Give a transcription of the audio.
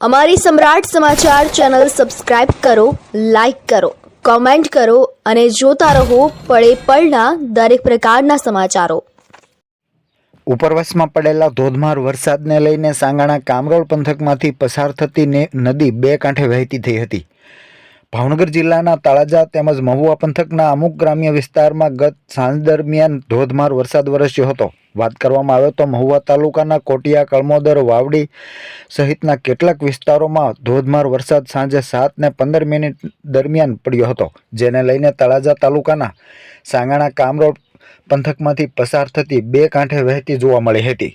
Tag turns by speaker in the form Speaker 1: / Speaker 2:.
Speaker 1: અમારી Samrat Samachar channel subscribe કરો, like કરો, કોમેન્ટ કરો અને જોતા રહો પળે પળના દરેક પ્રકારના સમાચારો.
Speaker 2: ઉપરવાસમાં પડેલા ધોધમાર વરસાદને લઈને સાંગાણા કામરોળ પંથકમાંથી પસાર થતી નદી બે કાંઠે વહેતી થઈ હતી. ભાવનગર જિલ્લાના તળાજા તેમજ મહુવા પંથકના અમુક ગ્રામ્ય વિસ્તારમાં ગત સાંજ દરમિયાન ધોધમાર વરસાદ વરસ્યો હતો. વાત કરવામાં આવે તો મહુવા તાલુકાના કોટિયા, કળમોદર, વાવડી સહિતના કેટલાક વિસ્તારોમાં ધોધમાર વરસાદ સાંજે સાત ને પંદર મિનિટ દરમિયાન પડ્યો હતો, જેને લઈને તળાજા તાલુકાના સાંગાણા કામરોડ પંથકમાંથી પસાર થતી બે કાંઠે વહેતી જોવા મળી હતી.